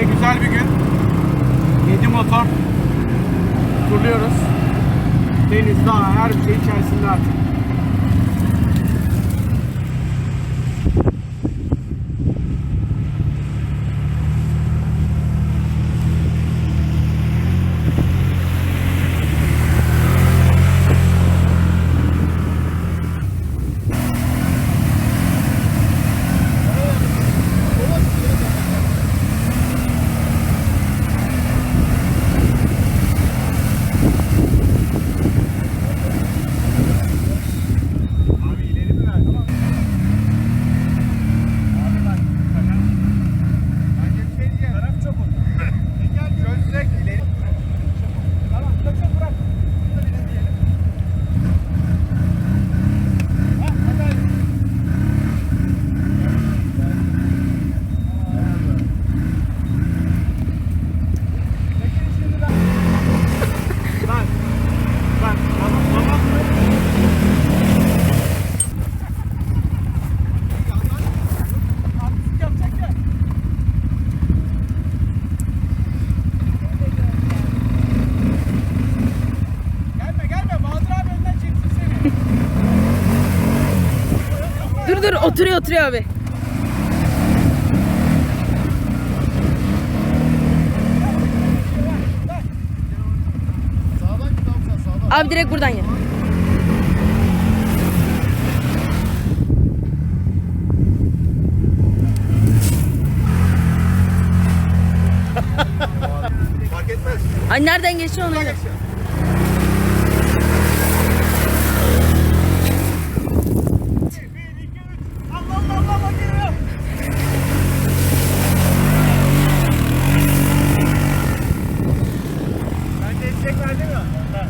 Yine güzel bir gün. 7 motor turluyoruz. Deniz, dağ, her şey içerisinde artık. Dur dur oturuyor oturuyor abi. Abi direkt buradan gel. Fark etmez. Ay nereden geçti onu? Geç. Bir, iki, üç. Allah Allah Allah Allah geliyor. Ben destek verdim ya. ondan.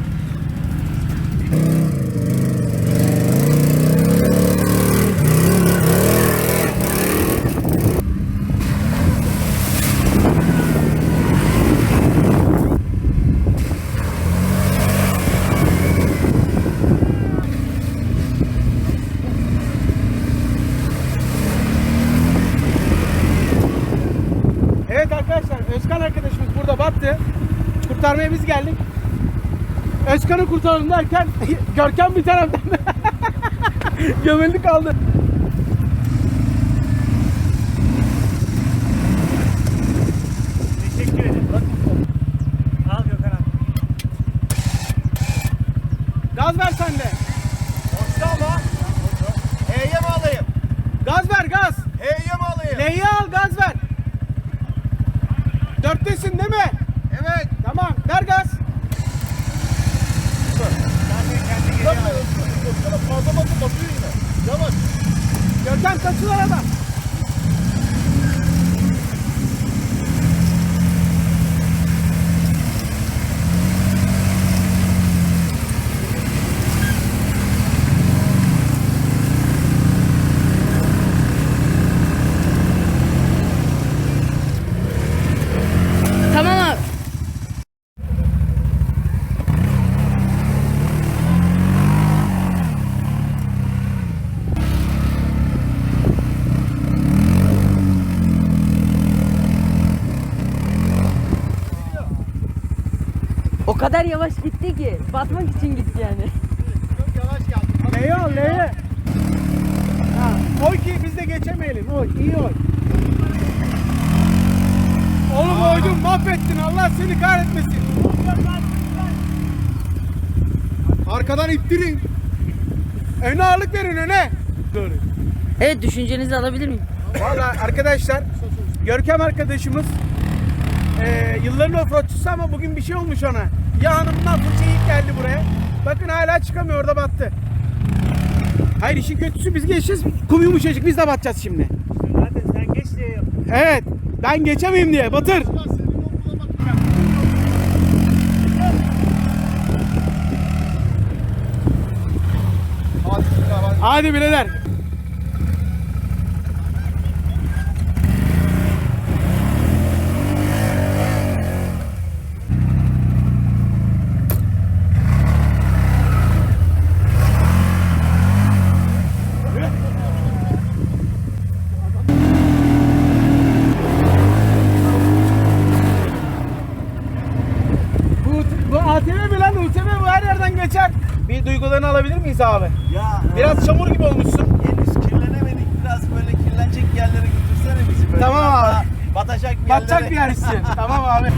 Evet arkadaşlar Özkan arkadaşımız burada battı. Kurtarmaya biz geldik. Özkan'ı kurtaralım derken Görkem bir taraftan gömüldü kaldı. Teşekkür ederim. Al Gökhan abi. Gaz ver sen de. Boşta ama. E'ye mi alayım? Gaz ver gaz. E'ye mi alayım? L'yi al gaz ver. Dörttesin değil mi? Evet. Tamam ver gaz. Zaten kendi geliyor. Fazla bakın batıyor yine. Yavaş. Görkem kaçıl arada. Tamam abi. O kadar yavaş gitti ki batmak için gitti yani. Çok yavaş geldi. Al L'yi. Ha, oy ki biz de geçemeyelim. Oy iyi oy. Oğlum oydun mahvettin Allah seni kahretmesin. Arkadan ittirin. Öne ağırlık verin öne. Doğru. Evet düşüncenizi alabilir miyim? Valla arkadaşlar Görkem arkadaşımız eee yılların offroadçusu ama bugün bir şey olmuş ona. Ya hanımdan fırça yiyip geldi buraya. Bakın hala çıkamıyor orada battı. Hayır işin kötüsü biz geçeceğiz. Kum yumuşacık biz de batacağız şimdi. Zaten sen geç diye. Evet ben geçemeyeyim diye batır. Hadi birader. İstiyor. tamam abi.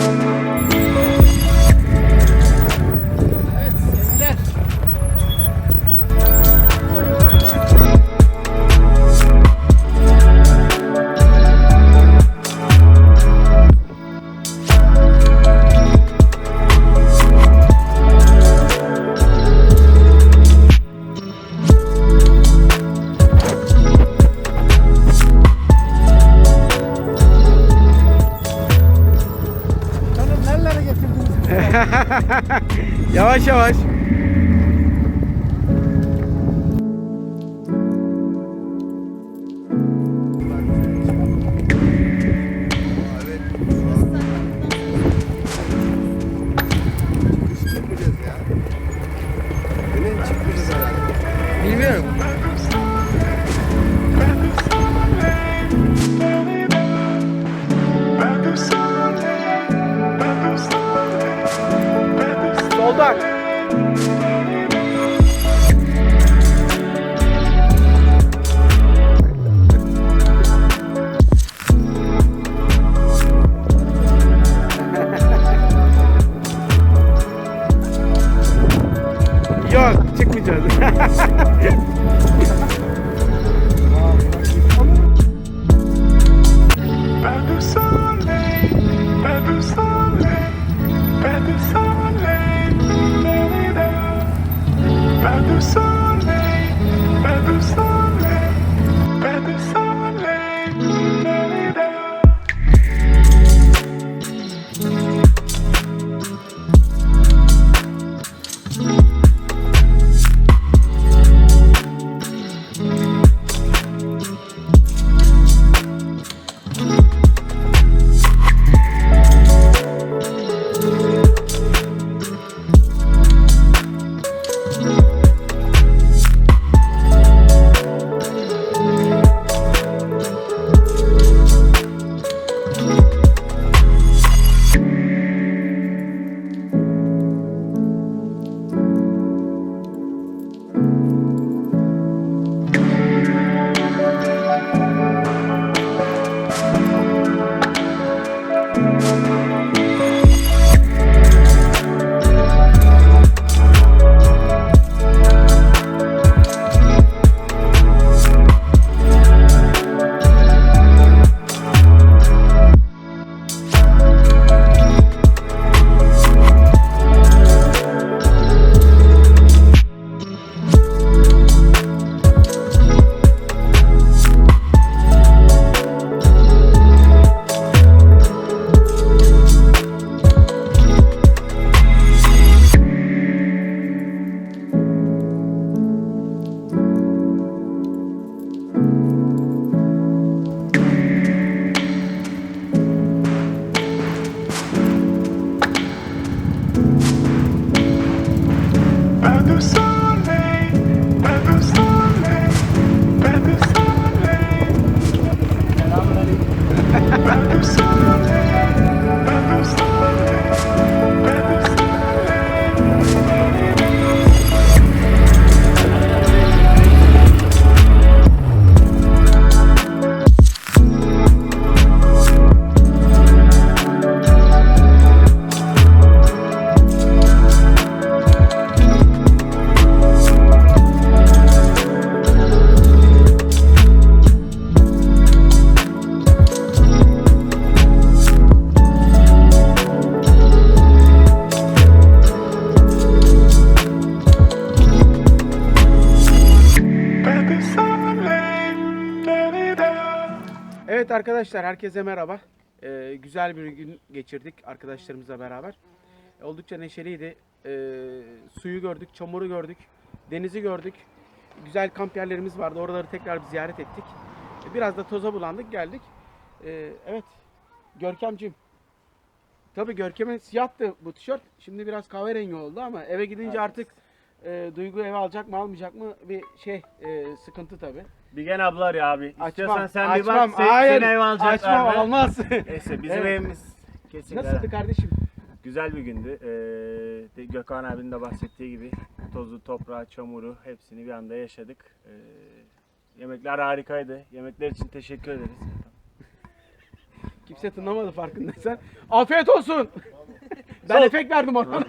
Evet Yok çıkmayacağız. arkadaşlar herkese merhaba. Ee, güzel bir gün geçirdik arkadaşlarımızla beraber. Oldukça neşeliydi. Ee, suyu gördük, çamuru gördük, denizi gördük. Güzel kamp yerlerimiz vardı. Oraları tekrar bir ziyaret ettik. Biraz da toza bulandık geldik. Ee, evet Görkemciğim. Tabii Görkem'in siyahtı bu tişört. Şimdi biraz kahverengi oldu ama eve gidince artık e, Duygu eve alacak mı almayacak mı bir şey e, sıkıntı tabii. Bigen ablar ya abi. İstiyorsan Açmam, sen bir açmam. bak. Sen, Hayır, seni eve alacaklar açmam, mı? olmaz. Neyse bizim Evet. evimiz kesinlikle Nasıldı kardeşim? güzel bir gündü. Ee, de- Gökhan abinin de bahsettiği gibi tozu, toprağı, çamuru hepsini bir anda yaşadık. Ee, yemekler harikaydı. Yemekler için teşekkür ederiz. Kimse tınlamadı farkındaysan. Afiyet olsun. ben efekt verdim ona.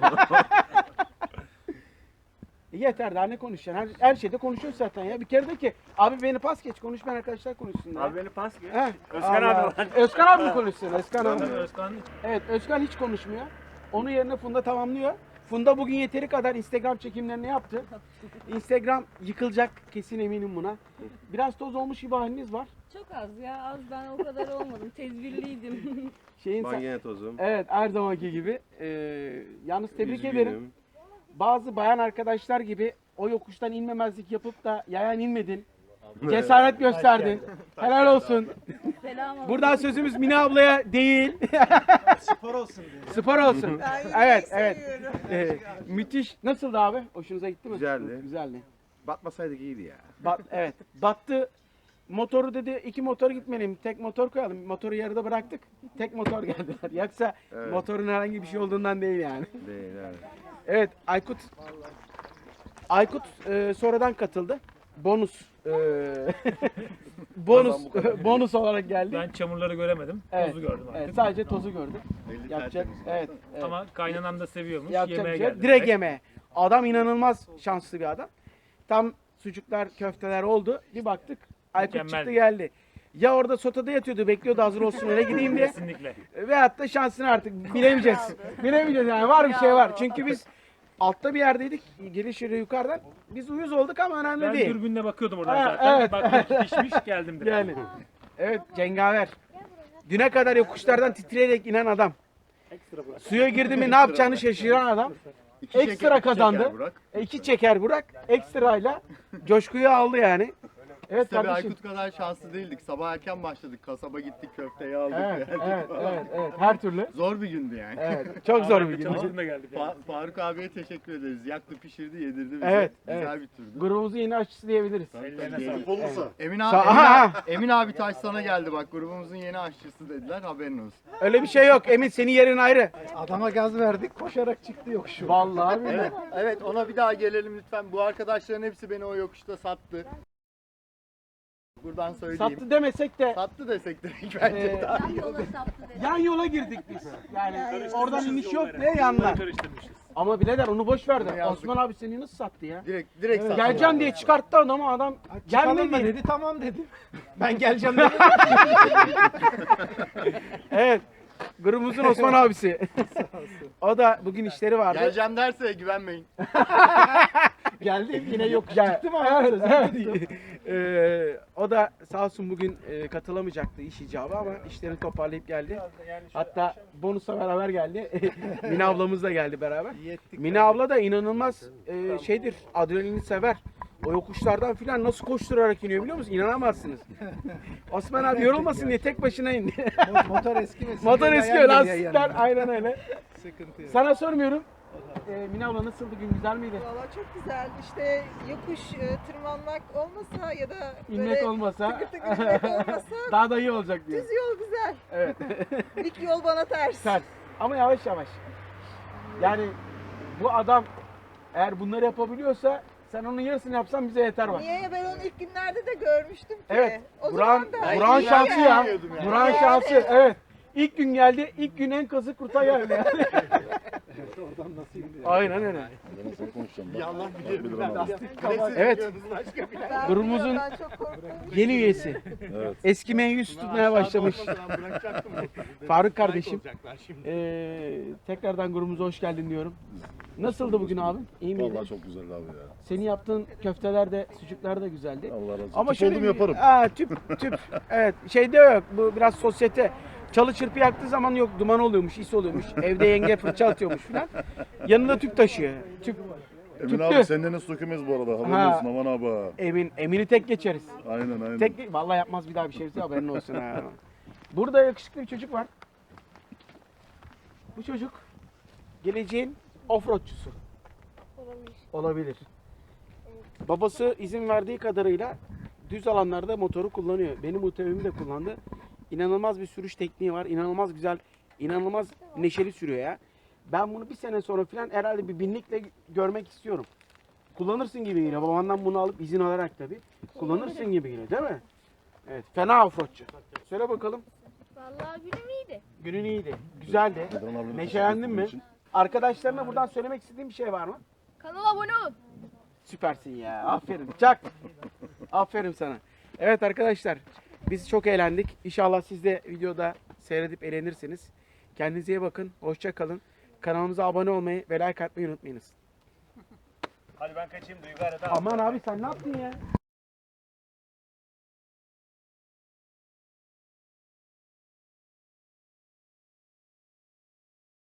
Yeter daha ne konuşacaksın? Her, her şeyde konuşuyoruz zaten ya. Bir kere de ki abi beni pas geç konuşmayan arkadaşlar konuşsunlar. Abi beni pas geç. He, Özkan Allah. abi var. Özkan abi mi konuşsun? Özkan abi. Özkan Evet Özkan hiç konuşmuyor. Onun yerine Funda tamamlıyor. Funda bugün yeteri kadar Instagram çekimlerini yaptı. Instagram yıkılacak kesin eminim buna. Biraz toz olmuş gibi haliniz var. Çok az ya az ben o kadar olmadım. Tezbirliydim. Şeyin Ben sen- tozum. Evet her zamanki gibi. Ee, yalnız tebrik Üzgünüm. Bazı bayan arkadaşlar gibi o yokuştan inmemezlik yapıp da yayan inmedin. Cesaret gösterdin. Helal olsun. Selam olsun. Buradan sözümüz Mine ablaya değil. spor olsun diye. Spor olsun. Evet, evet. Ee, müthiş. Nasıldı abi? Hoşunuza gitti mi? Güzeldi. Güzeldi. Batmasaydık iyiydi ya. Bat, evet. Battı. Motoru dedi iki motor gitmeliyim. Tek motor koyalım. Motoru yarıda bıraktık. Tek motor geldiler. Yoksa Evet. motorun herhangi bir şey olduğundan değil yani. Değil evet. Evet Aykut Aykut e, sonradan katıldı. Bonus e, bonus bonus olarak geldi. Ben çamurları göremedim. evet, Tozu gördüm artık. evet, sadece tozu gördüm. Belli Yapacak tertemiz. evet, evet. Ama kaynanam da seviyormuş. Yapacak yemeğe bir şey yok. geldi. Direkt yemeğe. Adam inanılmaz şanslı bir adam. Tam sucuklar, köfteler oldu. Bir baktık Aykut Mükemmel. çıktı geldi. Ya orada sotada yatıyordu, bekliyordu hazır olsun öyle gideyim diye. Kesinlikle. Veyahut da şansını artık bilemeyeceğiz. Bilemeyeceğiz yani var bir şey var. Çünkü biz altta bir yerdeydik. Geliş yeri yukarıdan. Biz uyuz olduk ama önemli Ben değil. dürbünle bakıyordum oradan Ha, zaten. evet. Baktım pişmiş geldim direkt. Yani. Evet cengaver. Düne kadar yokuşlardan titreyerek inen adam. Suya girdi mi ne yapacağını şaşıran adam. İki Ekstra kazandı. Burak. E, iki çeker Burak. Ekstrayla coşkuyu aldı yani. Evet Tabii kardeşim. Aykut kadar şanslı değildik. Sabah erken başladık. Kasaba gittik köfteyi aldık. Evet, geldik evet, falan. evet, evet. Her türlü. Zor bir gündü yani. Evet. Çok zor bir gün. Çalıştığında geldik. yani. Fa- Faruk abiye teşekkür ederiz. Yaktı pişirdi yedirdi bize. Evet, Güzel evet. bir turdu. Grubumuzun yeni aşçısı diyebiliriz. Ellerine sağlık. Emin Sa- abi, Emin, Aha! Emin abi taş sana geldi bak grubumuzun yeni aşçısı dediler haberin olsun. Öyle bir şey yok. Emin senin yerin ayrı. Adama gaz verdik koşarak çıktı yokuşu. Vallahi billahi. Evet, evet ona bir daha gelelim lütfen. Bu arkadaşların hepsi beni o yokuşta sattı. Buradan söyleyeyim. Sattı demesek de Sattı desek direkt bence Ee, daha iyi olur. yan yola girdik biz. Yani oradan iniş yok diye yanlar. Karıştırmışız. Ama birader onu boş ver de. yazdık. Osman abi seni nasıl sattı ya? Direkt direkt sattı. Geleceğim diye çıkarttı adamı adam. Gelmedi Gelmedi. dedi tamam dedim. Ben geleceğim dedim. Evet. Grubumuzun Osman abisi. o da bugün işleri vardı. Geleceğim derse güvenmeyin. Geldi yine yok Gel- çıktı mı? Evet, evet. Ee, o da sağ olsun bugün e, katılamayacaktı iş icabı ama işlerini toparlayıp geldi. Hatta bonusla beraber geldi. Mine ablamız da geldi beraber. Mine abla da inanılmaz e, şeydir, adrenalini sever. O yokuşlardan filan nasıl koşturarak iniyor biliyor musun? İnanamazsınız. Osman abi yorulmasın diye tek başına indi. Motor eski mi? Motor eski lastikler aynen öyle. Sıkıntı yok. Sana sormuyorum. Ee, Mine abla nasıldı gün güzel miydi? Valla çok güzel. İşte yokuş e, tırmanmak olmasa ya da böyle İnmek olmasa tıkır tıkır inmek olmasa daha da iyi olacak diyor. düz yol güzel. Evet. Dik yol bana ters. Sert. Ama yavaş yavaş. Yani bu adam eğer bunları yapabiliyorsa sen onun yarısını yapsan bize yeter bak. Niye? Ben onu ilk günlerde de görmüştüm ki. Evet. O Buran, zaman da Buran iyi şansı ya. yani. Buran Yani. şansı. Evet. İlk gün geldi, ilk gün en kazık kurta geldi yani. Aynen öyle. Allah bilir ben. Evet, Ben Grubumuzun bilmiyorum, ben çok korktum. yeni üyesi. Eski yüz tutmaya başlamış. Faruk kardeşim. Ee, tekrardan grubumuza hoş geldin diyorum. Nasıldı bugün abi? İyi miydi? Vallahi çok güzeldi abi ya. Senin yaptığın köfteler de, sucuklar da güzeldi. Allah razı olsun. Ama Tüp şöyle oldum bir- yaparım. Ha, tüp, tüp. evet. Şeyde yok. Bu biraz sosyete. Çalı çırpı yaktığı zaman yok. Duman oluyormuş, is oluyormuş. Evde yenge fırça atıyormuş falan. Yanında tüp taşıyor. Tüp. Emin tüplü. abi senden de su dökemeyiz bu arada. Haberin Ha. olsun aman abi. Emin, Emin'i tek geçeriz. Aynen aynen. Tek vallahi yapmaz bir daha bir şey haberin olsun ha. Burada yakışıklı bir çocuk var. Bu çocuk geleceğin offroadçusu. Olabilir. Olabilir. Babası izin verdiği kadarıyla düz alanlarda motoru kullanıyor. Benim muhtevimi de kullandı. İnanılmaz bir sürüş tekniği var. İnanılmaz güzel, inanılmaz neşeli sürüyor ya. Ben bunu bir sene sonra falan herhalde bir binlikle görmek istiyorum. Kullanırsın gibi geliyor. Babandan bunu alıp izin alarak tabii. Kullanırsın gibi geliyor değil mi? Evet. Fena offroadçu. Söyle bakalım. Vallahi günüm iyiydi. Günün iyiydi. Güzeldi. Neşelendin mi? Arkadaşlarına buradan söylemek istediğin bir şey var mı? Kanala abone olun. Süpersin ya. Aferin. Çak. Aferin sana. Evet arkadaşlar. Biz çok eğlendik. İnşallah siz de videoda seyredip eğlenirsiniz. Kendinize iyi bakın. Hoşça kalın. Kanalımıza abone olmayı ve like atmayı unutmayınız. Hadi ben kaçayım Duygu arada. Aman abi sen ne yaptın ya?